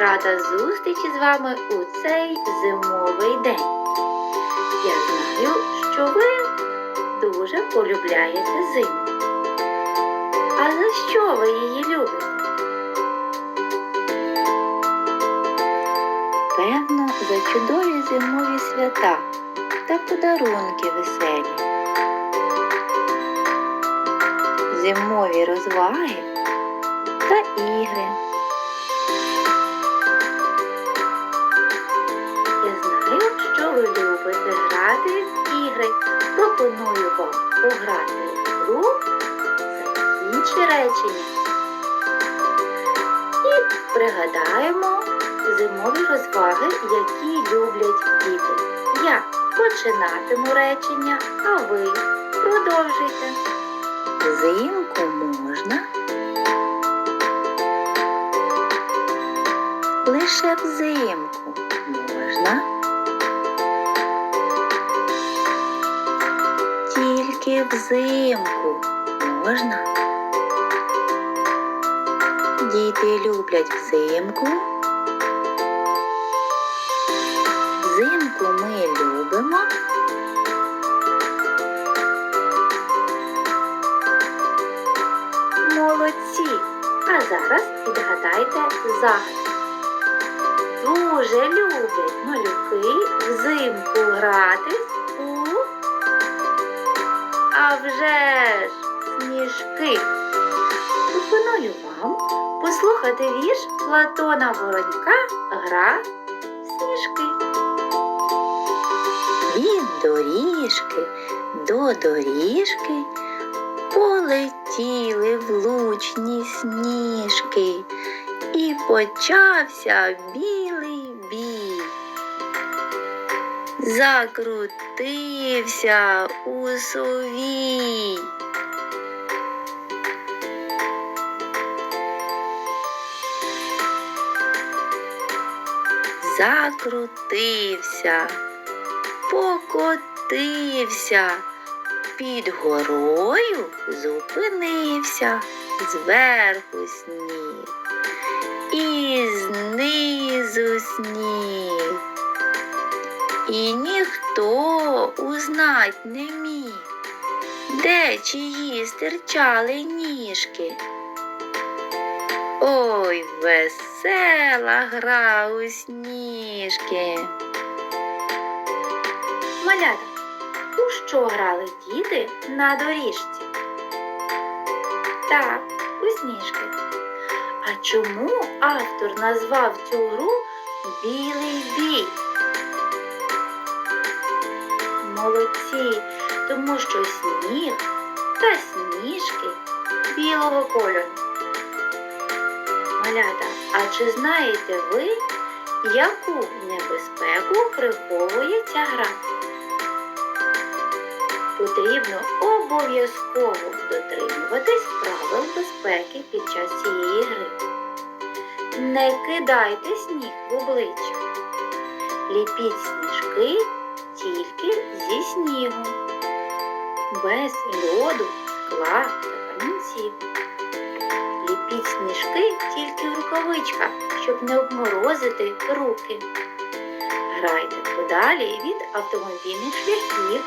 рада зустрічі з вами у цей зимовий день. Я знаю, що ви дуже полюбляєте зиму. А за що ви її любите? Певно, за чудові зимові свята та подарунки веселі. Зимові розваги та ігри. В ігри. Пропоную вам пограти гру «Закінчи речення. І пригадаємо зимові розваги, які люблять діти. Я починатиму речення, а ви продовжуйте. Взимку можна лише взимку можна. Тільки взимку можна. Діти люблять взимку. Взимку ми любимо. Молодці! А зараз відгадайте загадку. Дуже люблять малюки взимку грати а сніжки. Пропоную вам послухати вірш Платона Воронька Гра сніжки. Від доріжки до доріжки полетіли влучні сніжки, і почався бій. Закрутився у сові. Закрутився, покотився, під горою зупинився зверху сніг і знизу сніг. І ніхто узнать не міг, де чиї стирчали ніжки. Ой, весела гра у сніжки. Малята, у що грали діти на доріжці? Так, у сніжки. А чому автор назвав цю гру Білий бій? Молодці, тому що сніг та сніжки білого кольору. Малята, а чи знаєте ви, яку небезпеку приховує ця гра? Потрібно обов'язково дотримуватись правил безпеки під час цієї гри. Не кидайте сніг в обличчя. Ліпіть сніжки без льоду, скла та камінців. Ліпіть сніжки тільки в рукавичках, щоб не обморозити руки. Грайте подалі від автомобільних шляхів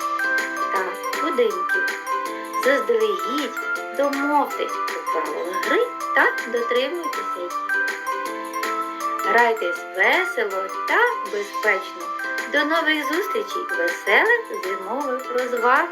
та будинків. Заздалегідь домовтесь про правила гри та дотримуйтеся їх. Грайтесь весело та безпечно. До нових зустрічей, веселих зимових розваг!